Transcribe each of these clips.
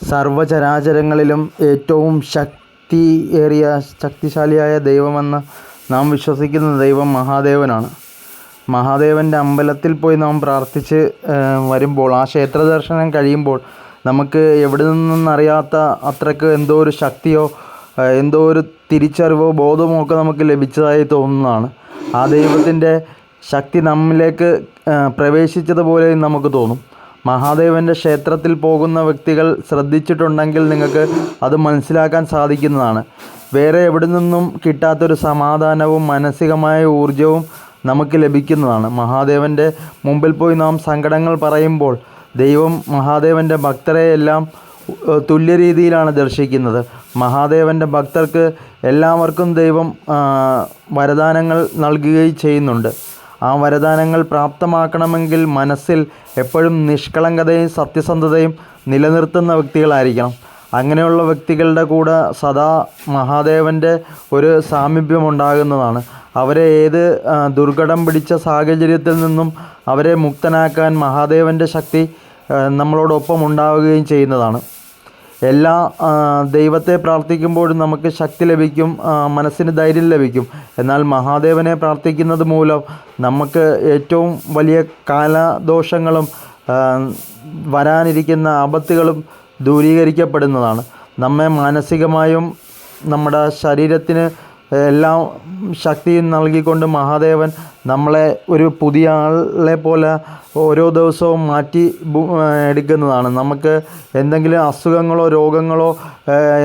സർവചരാചരങ്ങളിലും ഏറ്റവും ശക്തിയേറിയ ശക്തിശാലിയായ ദൈവമെന്ന് നാം വിശ്വസിക്കുന്ന ദൈവം മഹാദേവനാണ്. മഹാദേവന്റെ അമ്പലത്തിൽ പോയി നാം പ്രാർത്ഥിച്ച് വരുമ്പോൾ ആ ക്ഷേത്ര ദർശനം കഴിയുമ്പോൾ നമുക്ക് എവിടെ നിന്നറിയാത്ത അത്രയ്ക്ക് എന്തോ ഒരു ശക്തിയോ എന്തോ ഒരു തിരിച്ചറിവോ ബോധമോ ഒക്കെ നമുക്ക് ലഭിച്ചതായി തോന്നുന്നതാണ്. ആ ദൈവത്തിന്റെ ശക്തി നമ്മിലേക്ക് പ്രവേശിച്ചതുപോലെ നമുക്ക് തോന്നും. മഹാദേവന്റെ ക്ഷേത്രത്തിൽ പോകുന്ന വ്യക്തികൾ ശ്രദ്ധിച്ചിട്ടുണ്ടെങ്കിൽ നിങ്ങൾക്ക് അത് മനസ്സിലാക്കാൻ സാധിക്കുന്നതാണ്. വേറെ എവിടെ നിന്നും കിട്ടാത്തൊരു സമാധാനവും മാനസികമായ ഊർജവും നമുക്ക് ലഭിക്കുന്നതാണ്. മഹാദേവന്റെ മുമ്പിൽ പോയി നാം സങ്കടങ്ങൾ പറയുമ്പോൾ ദൈവം മഹാദേവന്റെ ഭക്തരെയെല്ലാം തുല്യ രീതിയിലാണ് ദർശിക്കുന്നത്. മഹാദേവന്റെ ഭക്തർക്ക് എല്ലാവർക്കും ദൈവം വരദാനങ്ങൾ നൽകുകയും ചെയ്യുന്നുണ്ട്. ആ വരദാനങ്ങൾ പ്രാപ്തമാക്കണമെങ്കിൽ മനസ്സിൽ എപ്പോഴും നിഷ്കളങ്കതയും സത്യസന്ധതയും നിലനിർത്തുന്ന വ്യക്തികളായിരിക്കണം. അങ്ങനെയുള്ള വ്യക്തികളുടെ കൂടെ സദാ മഹാദേവന്റെ ഒരു സാമീപ്യം ഉണ്ടാകുന്നതാണ് അവരെ ഏത് ദുർഘടം പിടിച്ച സാഹചര്യത്തിൽ നിന്നും അവരെ മുക്തനാക്കാൻ മഹാദേവന്റെ ശക്തി നമ്മളോടൊപ്പം ഉണ്ടാവുകയും ചെയ്യുന്നതാണ്. എല്ലാ ദൈവത്തെ പ്രാർത്ഥിക്കുമ്പോഴും നമുക്ക് ശക്തി ലഭിക്കും മനസ്സിന് ധൈര്യം ലഭിക്കും. എന്നാൽ മഹാദേവനെ പ്രാർത്ഥിക്കുന്നത് മൂലം നമുക്ക് ഏറ്റവും വലിയ കാലദോഷങ്ങളും വരാനിരിക്കുന്ന ആപത്തുകളും ദൂരീകരിക്കപ്പെടുന്നതാണ്. നമ്മെ മാനസികമായും നമ്മുടെ ശരീരത്തിന് എല്ലാം ശക്തിയും നൽകിക്കൊണ്ട് മഹാദേവൻ നമ്മളെ ഒരു പുതിയ ആളെ പോലെ ഓരോ ദിവസവും മാറ്റി എടുക്കുന്നതാണ്. നമുക്ക് എന്തെങ്കിലും അസുഖങ്ങളോ രോഗങ്ങളോ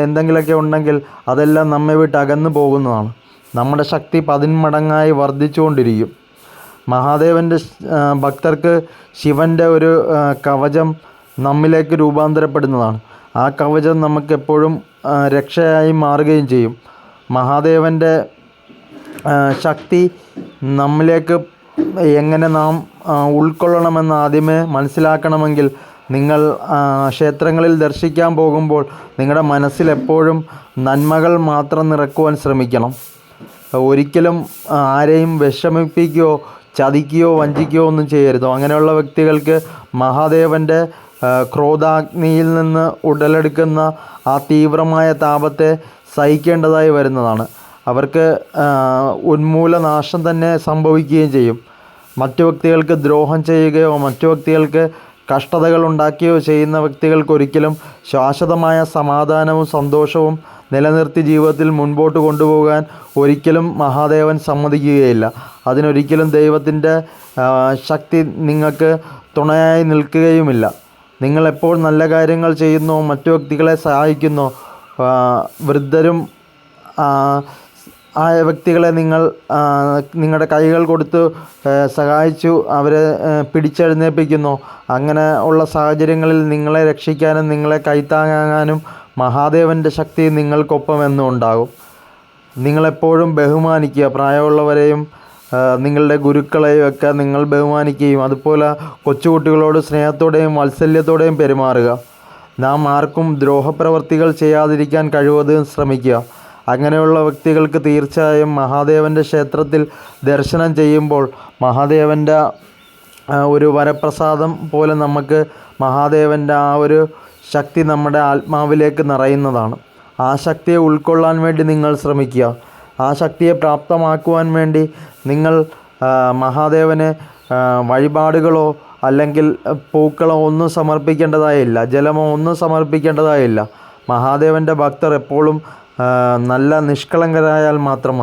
എന്തെങ്കിലുമൊക്കെ ഉണ്ടെങ്കിൽ അതെല്ലാം നമ്മെ വിട്ട് അകന്നു പോകുന്നതാണ്. നമ്മുടെ ശക്തി പതിന്മടങ്ങായി വർദ്ധിച്ചുകൊണ്ടിരിക്കും. മഹാദേവന്റെ ഭക്തർക്ക് ശിവന്റെ ഒരു കവചം നമ്മിലേക്ക് രൂപാന്തരപ്പെടുന്നതാണ്. ആ കവചം നമുക്കെപ്പോഴും രക്ഷയായി മാറുകയും ചെയ്യും. മഹാദേവന്റെ ശക്തി നമ്മിലേക്ക് എങ്ങനെ നാം ഉൾക്കൊള്ളണമെന്ന് ആദ്യമേ മനസ്സിലാക്കണമെങ്കിൽ നിങ്ങൾ ക്ഷേത്രങ്ങളിൽ ദർശിക്കാൻ പോകുമ്പോൾ നിങ്ങളുടെ മനസ്സിലെപ്പോഴും നന്മകൾ മാത്രം നിറക്കുവാൻ ശ്രമിക്കണം. ഒരിക്കലും ആരെയും വിഷമിപ്പിക്കുകയോ ചതിക്കുകയോ വഞ്ചിക്കുകയോ ഒന്നും ചെയ്യരുതോ. അങ്ങനെയുള്ള വ്യക്തികൾക്ക് മഹാദേവന്റെ ക്രോധാഗ്നിയിൽ നിന്ന് ഉടലെടുക്കുന്ന ആ തീവ്രമായ താപത്തെ സഹിക്കേണ്ടതായി വരുന്നതാണ്. അവർക്ക് ഉന്മൂലനാശം തന്നെ സംഭവിക്കുകയും ചെയ്യും. മറ്റു വ്യക്തികൾക്ക് ദ്രോഹം ചെയ്യുകയോ മറ്റു വ്യക്തികൾക്ക് കഷ്ടതകൾ ഉണ്ടാക്കുകയോ ചെയ്യുന്ന വ്യക്തികൾക്ക് ഒരിക്കലും ശാശ്വതമായ സമാധാനവും സന്തോഷവും നിലനിർത്തി ജീവിതത്തിൽ മുൻപോട്ട് കൊണ്ടുപോകാൻ ഒരിക്കലും മഹാദേവൻ സമ്മതിക്കുകയില്ല. അതിനൊരിക്കലും ദൈവത്തിന്റെ ശക്തി നിങ്ങൾക്ക് തുണയായി നിൽക്കുകയുമില്ല. നിങ്ങളെപ്പോൾ നല്ല കാര്യങ്ങൾ ചെയ്യുന്നോ മറ്റു വ്യക്തികളെ സഹായിക്കുന്നോ വൃദ്ധരും ആയ വ്യക്തികളെ നിങ്ങൾ നിങ്ങളുടെ കൈകൾ കൊടുത്ത് സഹായിച്ചു അവരെ പിടിച്ചെഴുന്നേൽപ്പിക്കുന്നു. അങ്ങനെ ഉള്ള സാഹചര്യങ്ങളിൽ നിങ്ങളെ രക്ഷിക്കാനും നിങ്ങളെ കൈത്താങ്ങാനും മഹാദേവന്റെ ശക്തി നിങ്ങൾക്കൊപ്പം എന്നും ഉണ്ടാകും. നിങ്ങളെപ്പോഴും ബഹുമാനിക്കുക. പ്രായമുള്ളവരെയും നിങ്ങളുടെ ഗുരുക്കളെയും ഒക്കെ നിങ്ങൾ ബഹുമാനിക്കുകയും അതുപോലെ കൊച്ചുകുട്ടികളോട് സ്നേഹത്തോടെയും വാത്സല്യത്തോടെയും പെരുമാറുക. നാം ആർക്കും ദ്രോഹപ്രവർത്തികൾ ചെയ്യാതിരിക്കാൻ കഴിവതും ശ്രമിക്കുക. അങ്ങനെയുള്ള വ്യക്തികൾക്ക് തീർച്ചയായും മഹാദേവന്റെ ക്ഷേത്രത്തിൽ ദർശനം ചെയ്യുമ്പോൾ മഹാദേവന്റെ ഒരു വരപ്രസാദം പോലെ നമുക്ക് മഹാദേവന്റെ ആ ഒരു ശക്തി നമ്മുടെ ആത്മാവിലേക്ക് നിറയുന്നതാണ്. ആ ശക്തിയെ ഉൾക്കൊള്ളാൻ വേണ്ടി നിങ്ങൾ ശ്രമിക്കുക. ആ ശക്തിയെ പ്രാപ്തമാക്കുവാൻ വേണ്ടി നിങ്ങൾ മഹാദേവന് വഴിപാടുകളോ അല്ലെങ്കിൽ പൂക്കളോ ഒന്നും സമർപ്പിക്കേണ്ടതായില്ല ജലമോ ഒന്നും സമർപ്പിക്കേണ്ടതായില്ല. മഹാദേവന്റെ ഭക്തർ എപ്പോഴും നല്ല നിഷ്കളങ്കരായാൽ മാത്രം